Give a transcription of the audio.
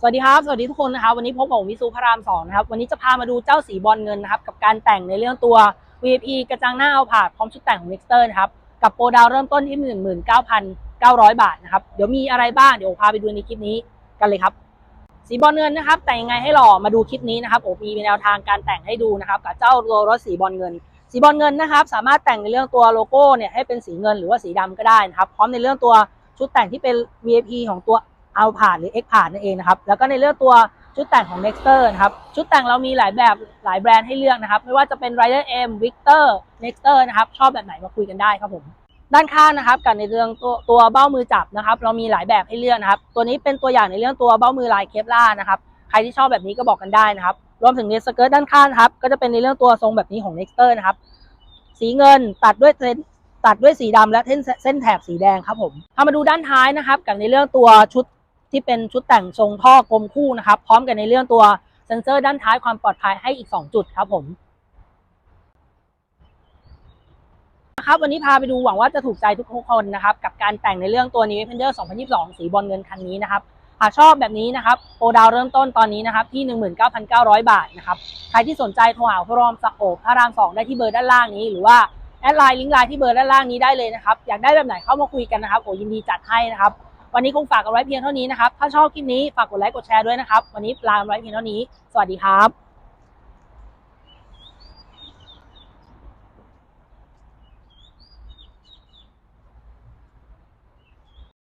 สวัสดีครับ สวัสดีทุกคนนะครับวันนี้พบกับผมวิสุพระรามสองนะครับวันนี้จะพามาดูเจ้าสีบอลเงินนะครับกับการแต่งในเรื่องตัว VIP กระจังหน้าเอาผาดพร้อมชุดแต่งของ Nexter นะครับกับโปรดาวเริ่มต้นที่ 19,900 บาทนะครับเดี๋ยวมีอะไรบ้างเดี๋ยวพาไปดูในคลิปนี้กันเลยครับ สีบอลเงินนะครับแต่งยังไงให้หล่อมาดูคลิปนี้นะครับผมมีแนวทางการแต่งให้ดูนะครับกับเจ้าตัวรถสีบอลเงิน สีบอลเงินนะครับสามารถแต่งในเรื่องตัวโลโก้เนี่ยให้เป็นสีเงินหรือว่าสีดำก็ได้นะครับพร้อมในเรื่องตัวชุดแต่งที่เป็น VIP ของตัว เอาผ่านหรือ X ผ่านนั่นเองนะครับแล้วก็ในเรื่องตัวชุดแต่งของ Nexter นะครับชุดแต่งเรามีหลายแบบหลายแบรนด์ให้เลือกนะครับ ไม่ว่าจะเป็น Rider M Victor Nexter นะครับชอบแบบไหนมาคุยกันได้ครับผมด้านข้างนะครับกับในเรื่องตัวตัวเบ้ามือจับนะครับ เรามีหลายแบบให้เลือกนะครับ ตัวนี้เป็นตัวอย่างในเรื่องตัวเบ้ามือลายเคปล่านะครับใครที่ชอบแบบนี้ก็บอกกันได้นะครับ รวมถึงในสเกิร์ตด้านข้างครับก็จะเป็นในเรื่องตัวทรงแบบนี้ของ Nexter นะครับ สีเงินตัดด้วยเส้นตัดด้วยสีดำและเส้นเส้นแถบสีแดงครับผมถ้ามาดูด้านท้ายนะครับ กับในเรื่องตัวชุด ที่เป็นชุดแต่งทรงท่อกลมคู่นะครับ พร้อมกับในเรื่องตัวเซ็นเซอร์ด้านท้ายความปลอดภัยให้อีก 2 จุดครับผมนะครับวันนี้พาไปดูหวังว่าจะถูกใจทุกคนนะครับ กับการแต่งในเรื่องตัว New Defender 2022 สีบอลเงินคันนี้นะครับหากชอบแบบนี้นะครับโปรดาวเริ่มต้นตอนนี้นะครับที่ 19,900 บาทนะครับใครที่สนใจโทรหาพระรอมสักโอบพระรามสองได้ที่เบอร์ด้านล่างนี้หรือว่าแอดไลน์ลิงก์ไลน์ที่เบอร์ด้านล่างนี้ได้เลยนะครับอยากได้แบบไหนเข้ามาคุยกันนะครับโอยินดีจัดให้นะครับ วันนี้คงฝากกันไว้เพียงเท่านี้นะครับ ถ้าชอบคลิปนี้ฝากกดไลค์กดแชร์ด้วยนะครับ วันนี้ลากันไว้เพียงเท่านี้ สวัสดีครับ